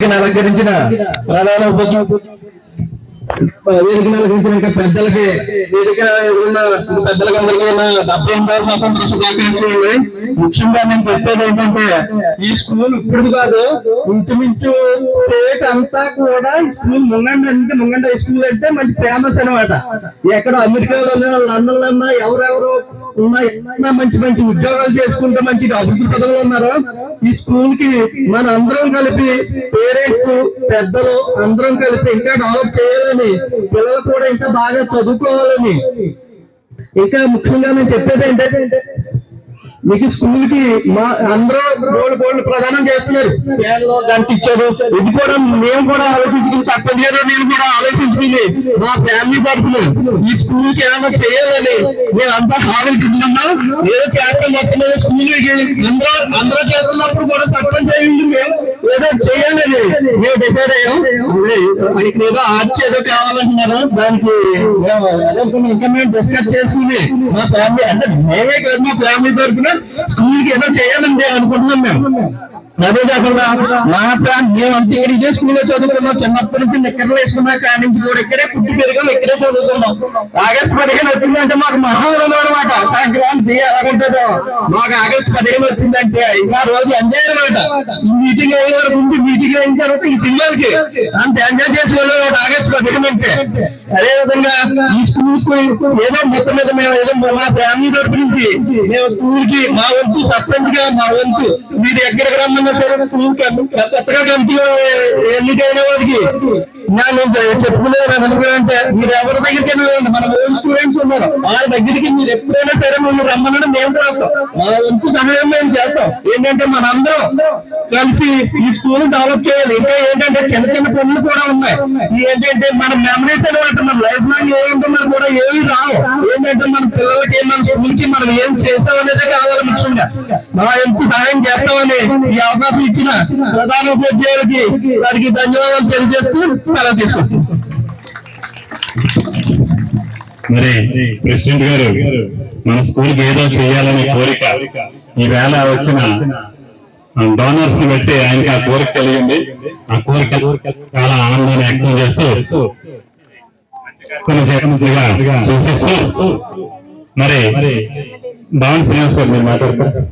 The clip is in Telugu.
అలంకరించిన ప్రధాన వేదికను అలంకరించిన ఇంకా పెద్దలకి వేదిక ఎదురున్న పెద్దలకి అందరికీ ఉన్న డెబ్బై ఎనిమిదవ స్వాతంత్ర శుభాకాంక్షలు ముఖ్యంగా నేను చెప్పేది ఏంటంటే ఈ స్కూల్ ఇప్పుడు కాదు ఇంచుమించు స్టేట్ అంతా కూడా ఈ స్కూల్ ముంగండ అంటే ముంగండ హై స్కూల్ అంటే మంచి ఫేమస్ అనమాట ఎక్కడ అమెరికాలో ఉన్నా లండన్లో ఉన్నా ఎవరెవరు మంచి మంచి ఉద్యోగాలు చేసుకుంటూ మంచి అభివృద్ధి పదవులు ఉన్నారు? ఈ స్కూల్కి మన అందరం కలిపి పేరెంట్స్ పెద్దలు అందరం కలిపి ఇంకా డెవలప్ చేయాలని పిల్లలు కూడా ఇంకా బాగా చదువుకోవాలని. ఇంకా ముఖ్యంగా నేను చెప్పేది ఏంటంటే మీకు స్కూల్కి మా అందరూ బోర్డు బోర్డు ప్రదానం చేస్తున్నారు. గంట ఇచ్చారు. ఇది కూడా మేము కూడా ఆలోచించుకుని సర్పంచ్ గారు నేను కూడా ఆలోచించుకుని మా ఫ్యామిలీ తరఫున ఈ స్కూల్కి ఏమైనా చేయాలని మేము అంతా ఆలోచించుకున్నాం ఏదో చేస్తాం మొత్తం స్కూల్కి అందరూ అందరూ చేస్తున్నప్పుడు కూడా సర్పంచ్ అయ్యింది మేము. ఏదో చేయాలని మేము డిసైడ్ అయ్యాం. ఏదో ఆర్చ్ ఏదో కావాలంటున్నారు? దానికి ఇంకా మేము డిస్కస్ చేసుకుని మా ఫ్యామిలీ అంటే మేమే కాదు మా ఫ్యామిలీ తరఫున స్కూల్కి ఏదో చేయాలని అనుకుంటున్నాం మేము. అదే కాకుండా మా ప్రాంతం మేము అంతా ఇక్కడ ఇదే స్కూల్లో చదువుకున్నాం. చిన్నప్పటి నుంచి నిక్కర్లు వేసుకున్నా కాడి నుంచి కూడా ఇక్కడే పుట్టి పెరిగాం ఇక్కడే చదువుకున్నాం. ఆగస్టు పదిహేను వచ్చిందంటే మాకు మహావరం అనమాట సంక్రాంతి ఎలాగుంటుందో. మాకు ఆగస్టు పదిహేను వచ్చిందంటే ఇంకా రోజు ఎంజాయ్ అనమాట. మీటింగ్ అయిన వరకు ముందు మీటింగ్ అయిన తర్వాత ఈ సినిమాలకి. అంత ఎంజాయ్ చేసి వెళ్ళాడు ఆగస్టు పదిహేను అంటే. అదే విధంగా ఈ స్కూల్కు ఏదో మొత్తం మీద మేము ఏదో మా ఫ్యామిలీ తరపు నుంచి మేము స్కూల్కి మా వంతు సర్పంచ్గా మా వంతు మీరు ఎక్కడికి రమ్మన్నా సరే స్కూల్ కొత్తగా కమిటీ ఎన్నికైన అయిన వాడికి నేను చెప్పుకునేది అనుకుంటే మీరు ఎవరి దగ్గరికి వెళ్ళండి. మన ఓన్ స్టూడెంట్స్ ఉన్నారు. వాళ్ళ దగ్గరికి మీరు ఎప్పుడైనా సరే మమ్మల్ని రమ్మనండి మేము కూడా మా వంతు సహాయం మేము చేస్తాం. ఏంటంటే మనందరం కలిసి ఈ స్కూల్ డెవలప్ చేయాలి. ఇంకా ఏంటంటే చిన్న చిన్న పనులు కూడా ఉన్నాయి. ఏంటంటే మన మెమరీస్ అనమాట మన లైఫ్ లాంగ్ ఏముంటే మనకు కూడా ఏమి రావు. ఏంటంటే మన పిల్లలకి మన స్కూల్కి మనం ఏం చేస్తాం అనేది కావాలి ముఖ్యంగా. మా ఎంత సహాయం చేస్తామని ఈ అవకాశం ఇచ్చిన ప్రధాన ఉపాధ్యాయులకి వారికి ధన్యవాదాలు తెలియజేస్తూ సెలవు తీసుకుంటాం మరి ప్రెసిడెంట్ గారు మన స్కూల్కి ఏదో చేయాలనే కోరిక. ఈవేళ వచ్చిన డోనర్స్ని బట్టి ఆయనకి ఆ కోరిక కలిగింది. ఆ కోరిక చాలా ఆనందాన్ని వ్యక్తం చేస్తూ కొన్ని చేతులుగా సూచిస్తూ మరి భవన్ శ్రీనివాస్ గారు మీరు మాట్లాడతారు.